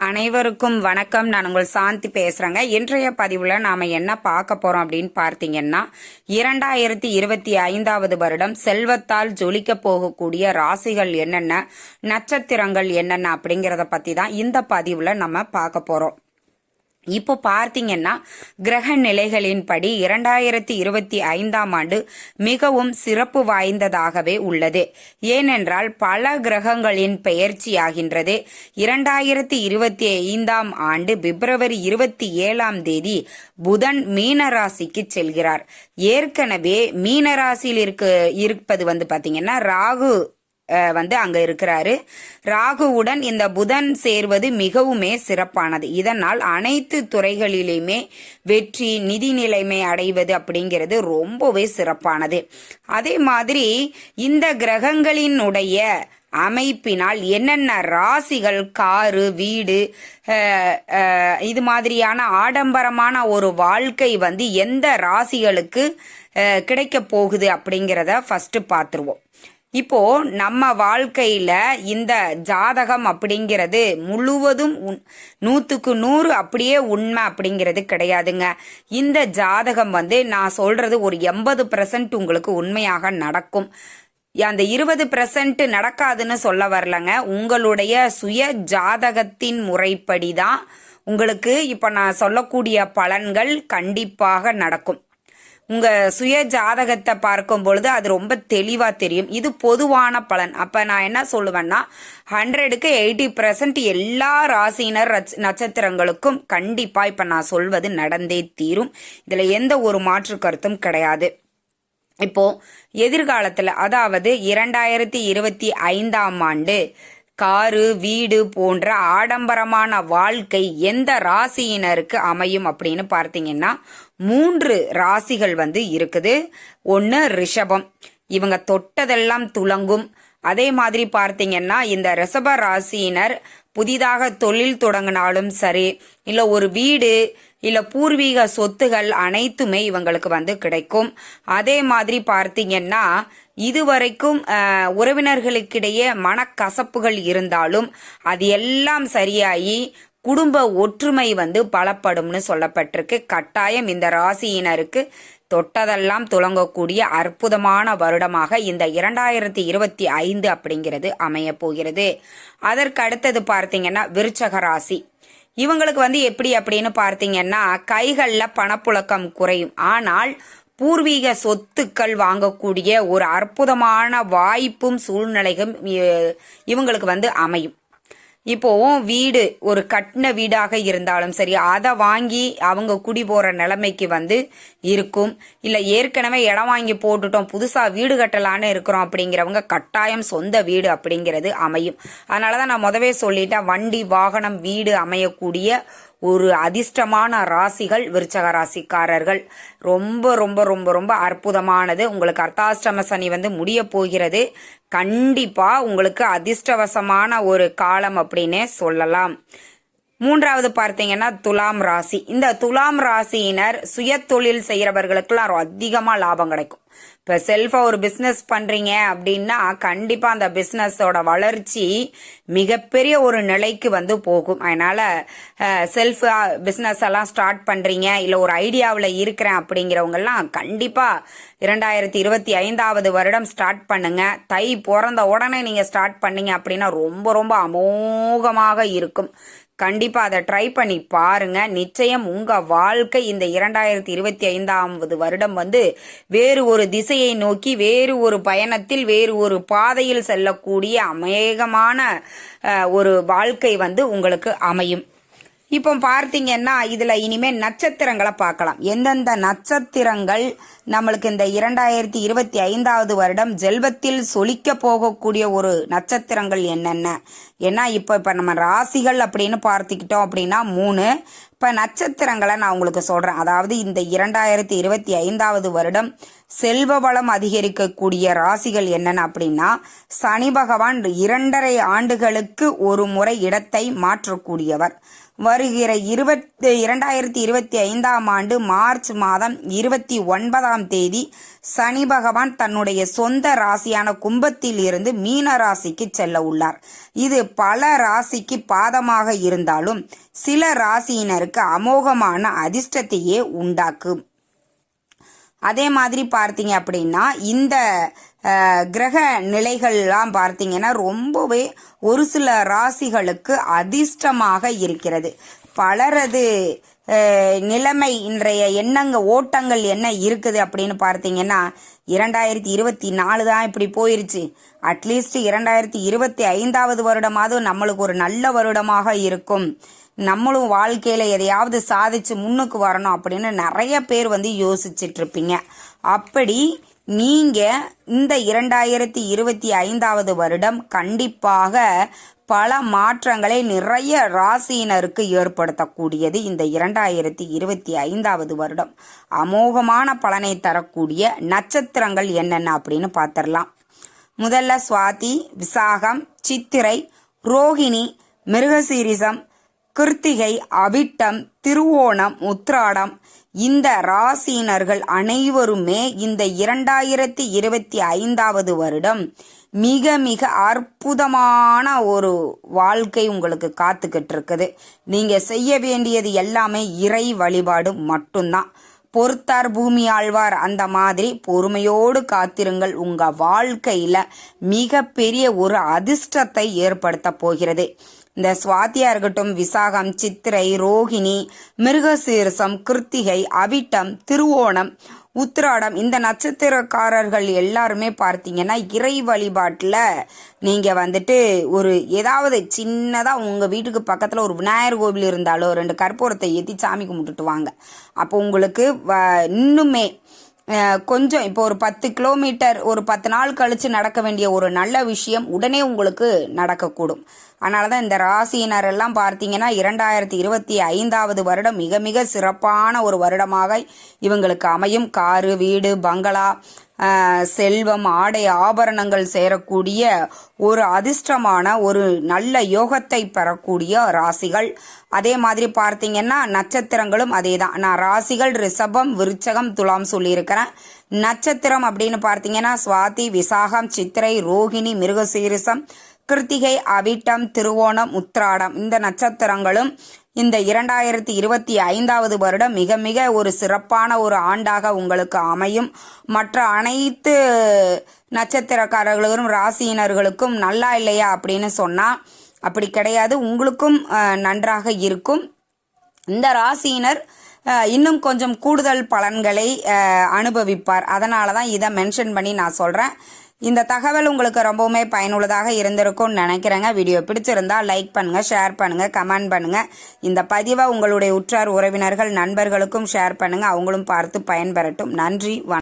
அனைவருக்கும் வணக்கம். நான் உங்கள் சாந்தி பேசுகிறேங்க இன்றைய பதிவில் நாம் என்ன பார்க்க போகிறோம் அப்படின்னு பார்த்தீங்கன்னா இரண்டாயிரத்தி இருபத்தி ஐந்தாவது வருடம் செல்வத்தால் ஜொலிக்க போகக்கூடிய ராசிகள் என்னென்ன நட்சத்திரங்கள் என்னென்ன அப்படிங்கிறத பற்றி தான் இந்த பதிவில் நம்ம பார்க்க போகிறோம் இப்போ பார்த்தீங்கன்னா கிரக நிலைகளின்படி இரண்டாயிரத்தி இருபத்தி ஐந்தாம் ஆண்டு மிகவும் சிறப்பு வாய்ந்ததாகவே உள்ளது. ஏனென்றால் பல கிரகங்களின் பெயர்ச்சியாகின்றது. இரண்டாயிரத்தி இருபத்தி ஐந்தாம் ஆண்டு பிப்ரவரி இருபத்தி ஏழாம் தேதி புதன் மீனராசிக்கு செல்கிறார். ஏற்கனவே மீனராசியில் இருக்க இருப்பது வந்து பார்த்தீங்கன்னா ராகு. வந்து அங்க இருக்கிறாரு. ராகுவுடன் இந்த புதன் சேர்வது மிகவுமே சிறப்பானது. இதனால் அனைத்து துறைகளிலுமே வெற்றி நிதி நிலைமை அடைவது அப்படிங்கிறது ரொம்பவே சிறப்பானது. அதே மாதிரி இந்த கிரகங்களினுடைய அமைப்பினால் என்னென்ன ராசிகள் காரு வீடு இது மாதிரியான ஆடம்பரமான ஒரு வாழ்க்கை வந்து எந்த ராசிகளுக்கு கிடைக்க போகுது அப்படிங்கிறத ஃபர்ஸ்ட் பார்த்துருவோம். இப்போ நம்ம வாழ்க்கையில இந்த ஜாதகம் அப்படிங்கிறது முழுவதும் நூத்துக்கு நூறு அப்படியே உண்மை அப்படிங்கிறது கிடையாதுங்க. இந்த ஜாதகம் வந்து நான் சொல்றது ஒரு எண்பது உங்களுக்கு உண்மையாக நடக்கும். அந்த இருபது பிரசன்ட் நடக்காதுன்னு சொல்ல வரலங்க. உங்களுடைய சுய ஜாதகத்தின் முறைப்படி தான் உங்களுக்கு இப்போ நான் சொல்லக்கூடிய பலன்கள் கண்டிப்பாக நடக்கும். உங்க சுய ஜாதகத்தை பார்க்கும் பொழுது அது ரொம்ப தெளிவா தெரியும். இது பொதுவான பலன். அப்ப நான் என்ன சொல்லுவேன்னா ஹண்ட்ரடுக்கு எயிட்டி பர்சன்ட் எல்லா ராசியினர் நட்சத்திரங்களுக்கும் கண்டிப்பா இப்ப நான் சொல்வது நடந்தே தீரும். இதுல எந்த ஒரு மாற்று கருத்தும் கிடையாது. இப்போ எதிர்காலத்துல அதாவது இரண்டாயிரத்தி இருபத்தி ஐந்தாம் ஆண்டு காரு வீடு போன்ற ஆடம்பரமான வாழ்க்கை எந்த ராசியினருக்கு அமையும் அப்படின்னு பார்த்தீங்கன்னா மூன்று ராசிகள் வந்து இருக்குது. ஒன்று ரிஷபம். இவங்க தொட்டதெல்லாம் துலங்கும் அதே மாதிரி பார்த்தீங்கன்னா இந்த ரிஷப ராசியினர் புதிதாக தொழில் தொடங்கினாலும் சரி இல்லை ஒரு வீடு இல்லை பூர்வீக சொத்துகள் அனைத்துமே இவங்களுக்கு வந்து கிடைக்கும். அதே மாதிரி பார்த்தீங்கன்னா இதுவரைக்கும் உறவினர்களுக்கிடையே மனக்கசப்புகள் இருந்தாலும் அது எல்லாம் சரியாகி குடும்ப ஒற்றுமை வந்து பலப்படும்னு சொல்லப்பட்டிருக்கு. கட்டாயம் இந்த ராசியினருக்கு தொட்டதெல்லாம் துலங்கக்கூடிய அற்புதமான வருடமாக இந்த இரண்டாயிரத்தி இருபத்தி ஐந்து அப்படிங்கிறது அமைய போகிறது. அதற்கு அடுத்தது பார்த்தீங்கன்னா விருச்சக ராசி. இவங்களுக்கு வந்து எப்படி அப்படின்னு பார்த்தீங்கன்னா கைகளில் பணப்புழக்கம் குறையும். ஆனால் பூர்வீக சொத்துக்கள் வாங்கக்கூடிய ஒரு அற்புதமான வாய்ப்பும் சூழ்நிலையும் இவங்களுக்கு வந்து அமையும். இப்போ வீடு ஒரு கட்டின வீடாக இருந்தாலும் சரி அதை வாங்கி அவங்க குடி போற நிலைமைக்கு வந்து இருக்கும். இல்லை ஏற்கனவே இடம் வாங்கி போட்டுட்டோம் புதுசாக வீடு கட்டலான்னு இருக்கிறோம் அப்படிங்கிறவங்க கட்டாயம் சொந்த வீடு அப்படிங்கிறது அமையும். அதனாலதான் நான் முதவே சொல்லிட்டேன் வண்டி வாகனம் வீடு அமையக்கூடிய ஒரு அதிர்ஷ்டமான ராசிகள் விருச்சக ராசிக்காரர்கள். ரொம்ப ரொம்ப ரொம்ப ரொம்ப அற்புதமானது. உங்களுக்கு அர்த்தாஷ்டம சனி வந்து முடிய போகிறது. கண்டிப்பாக உங்களுக்கு அதிர்ஷ்டவசமான ஒரு காலம் அப்படின்னே சொல்லலாம். மூன்றாவது பார்த்தீங்கன்னா துலாம் ராசி. இந்த துலாம் ராசியினர் சுய தொழில் செய்கிறவர்களுக்குலாம் அதிகமாக லாபம் கிடைக்கும். இப்போ செல்ஃபாக ஒரு பிஸ்னஸ் பண்ணுறீங்க அப்படின்னா கண்டிப்பாக அந்த பிஸ்னஸோட வளர்ச்சி மிகப்பெரிய ஒரு நிலைக்கு வந்து போகும். அதனால் செல்ஃப் பிஸ்னஸ் எல்லாம் ஸ்டார்ட் பண்ணுறீங்க இல்லை ஒரு ஐடியாவில் இருக்கிறேன் அப்படிங்கிறவங்கெல்லாம் கண்டிப்பாக இரண்டாயிரத்தி இருபத்தி ஐந்தாவது வருடம் ஸ்டார்ட் பண்ணுங்க. தை பிறந்த உடனே நீங்கள் ஸ்டார்ட் பண்ணீங்க அப்படின்னா ரொம்ப ரொம்ப அமோகமாக இருக்கும். கண்டிப்பாக அதை ட்ரை பண்ணி பாருங்க. நிச்சயம் உங்கள் வாழ்க்கை இந்த இரண்டாயிரத்தி இருபத்தி ஐந்தாவது வருடம் வந்து வேறு ஒரு திசையை நோக்கி வேறு ஒரு பயணத்தில் வேறு ஒரு பாதையில் செல்லக்கூடிய அமேகமான ஒரு வாழ்க்கை வந்து உங்களுக்கு அமையும். இப்போ பார்த்தீங்கன்னா இதில் இனிமேல் நட்சத்திரங்களை பார்க்கலாம். எந்தெந்த நட்சத்திரங்கள் நம்மளுக்கு இந்த இரண்டாயிரத்தி இருபத்தி ஐந்தாவது வருடம் ஜெல்வத்தில் சொலிக்க போகக்கூடிய ஒரு நட்சத்திரங்கள் என்னென்ன? ஏன்னா இப்போ இப்போ நம்ம ராசிகள் அப்படின்னு பார்த்துக்கிட்டோம் அப்படின்னா மூணு. இப்போ நட்சத்திரங்களை நான் உங்களுக்கு சொல்கிறேன் அதாவது இந்த இரண்டாயிரத்தி இருபத்தி ஐந்தாவது வருடம் செல்வ வளம் அதிகரிக்கக்கூடிய ராசிகள் என்னென்ன அப்படின்னா சனி பகவான் இரண்டரை ஆண்டுகளுக்கு ஒரு முறை இடத்தை மாற்றக்கூடியவர். வருகிற இருபத்தி இரண்டாயிரத்தி இருபத்தி ஐந்தாம் ஆண்டு மார்ச் மாதம் இருபத்தி ஒன்பதாம் தேதி சனி பகவான் தன்னுடைய சொந்த ராசியான கும்பத்தில் இருந்து மீன ராசிக்கு செல்ல உள்ளார். இது பல ராசிக்கு பாதமாக இருந்தாலும் சில ராசியினருக்கு அமோகமான அதிர்ஷ்டத்தையே உண்டாக்கும். அதே மாதிரி பார்த்தீங்க அப்படின்னா இந்த கிரக நிலைகள்லாம் பார்த்தீங்கன்னா ரொம்பவே ஒரு சில ராசிகளுக்கு அதிர்ஷ்டமாக இருக்கிறது. பலரது நிலைமை இன்றைய எண்ணங்க ஓட்டங்கள் என்ன இருக்குது அப்படின்னு பார்த்தீங்கன்னா இரண்டாயிரத்தி இருபத்தி நாலு தான் இப்படி போயிருச்சு. அட்லீஸ்ட் இரண்டாயிரத்தி இருபத்தி ஐந்தாவது வருடமாவது நம்மளுக்கு ஒரு நல்ல வருடமாக இருக்கும். நம்மளும் வாழ்க்கையில் எதையாவது சாதிச்சு முன்னுக்கு வரணும் அப்படின்னு நிறைய பேர் வந்து யோசிச்சுட்டு இருப்பீங்க அப்படி நீங்கள் இந்த இரண்டாயிரத்தி இருபத்தி ஐந்தாவது வருடம் கண்டிப்பாக பல மாற்றங்களை நிறைய ராசியினருக்கு ஏற்படுத்தக்கூடியது இந்த இரண்டாயிரத்தி இருபத்தி ஐந்தாவது வருடம். அமோகமான பலனை தரக்கூடிய நட்சத்திரங்கள் என்னென்ன அப்படின்னு பார்த்துடலாம் முதல்ல சுவாதி விசாகம் சித்திரை ரோகிணி மிருகசீரிசம் கிருத்திகை அவிட்டம் திருவோணம் உத்ராடம் இந்த ராசியினர்கள் அனைவருமே இந்த இரண்டாயிரத்தி இருபத்தி ஐந்தாவது வருடம் மிக மிக அற்புதமான ஒரு வாழ்க்கை உங்களுக்கு காத்துக்கிட்டு இருக்குது நீங்க செய்ய வேண்டியது எல்லாமே இறை வழிபாடு மட்டும்தான். பொறுத்தார் பூமி ஆழ்வார் அந்த மாதிரி பொறுமையோடு காத்திருங்கள். உங்க வாழ்க்கையில மிகப்பெரிய ஒரு அதிர்ஷ்டத்தை ஏற்படுத்த போகிறது. இந்த சுவாத்தியா இருக்கட்டும் விசாகம் சித்திரை ரோகிணி மிருகசீரசம் கிருத்திகை அவிட்டம் திருவோணம் உத்திராடம் இந்த நட்சத்திரக்காரர்கள் எல்லாருமே பார்த்தீங்கன்னா இறை வழிபாட்டில் நீங்கள் வந்துட்டு ஒரு ஏதாவது சின்னதாக உங்கள் வீட்டுக்கு பக்கத்தில் ஒரு விநாயகர் கோவில் இருந்தாலோ ரெண்டு கற்பூரத்தை ஏற்றி சாமி கும்பிட்டுட்டு வாங்க. அப்போ உங்களுக்கு வ- இன்னுமே கொஞ்சம் இப்போ ஒரு பத்து கிலோமீட்டர் ஒரு பத்து நாள் கழிச்சு நடக்க வேண்டிய ஒரு நல்ல விஷயம் உடனே உங்களுக்கு நடக்கக்கூடும். அதனால தான் இந்த ராசியினர் எல்லாம் பார்த்தீங்கன்னா இரண்டாயிரத்தி இருபத்தி ஐந்தாவது வருடம் மிக மிக சிறப்பான ஒரு வருடமாக இவங்களுக்கு அமையும். காரு வீடு பங்களா செல்வம் ஆடை ஆபரணங்கள் சேரக்கூடிய ஒரு அதிர்ஷ்டமான ஒரு நல்ல யோகத்தை பெறக்கூடிய ராசிகள். அதே மாதிரி பார்த்தீங்கன்னா நட்சத்திரங்களும் அதே தான். நான் ராசிகள் ரிஷபம் விருச்சகம் துலாம் சொல்லியிருக்கிறேன். நட்சத்திரம் அப்படின்னு பார்த்தீங்கன்னா சுவாதி விசாகம் சித்திரை ரோகிணி மிருகசீரிசம் கிருத்திகை அவிட்டம் திருவோணம் உத்ராடம் இந்த நட்சத்திரங்களும் இந்த இரண்டாயிரத்தி இருபத்தி ஐந்தாவது வருடம் மிக மிக ஒரு சிறப்பான ஒரு ஆண்டாக உங்களுக்கு அமையும். மற்ற அனைத்து நட்சத்திரக்காரர்களும் ராசியினர்களுக்கும் நல்லா இல்லையா அப்படின்னு சொன்னா அப்படி கிடையாது. உங்களுக்கும் நன்றாக இருக்கும். இந்த ராசியினர் இன்னும் கொஞ்சம் கூடுதல் பலன்களை அனுபவிப்பார். அதனால தான் இதை மென்ஷன் பண்ணி நான் சொல்கிறேன் இந்த தகவல் உங்களுக்கு ரொம்பவுமே பயனுள்ளதாக இருந்திருக்கும்னு நினைக்கிறேங்க. வீடியோ பிடிச்சிருந்தா லைக் பண்ணுங்கள் ஷேர் பண்ணுங்கள் கமெண்ட் பண்ணுங்கள் இந்த பதிவை உங்களுடைய உற்றார் உறவினர்கள் நண்பர்களுக்கும் ஷேர் பண்ணுங்கள் அவங்களும் பார்த்து பயன்பெறட்டும். நன்றி வணக்கம்.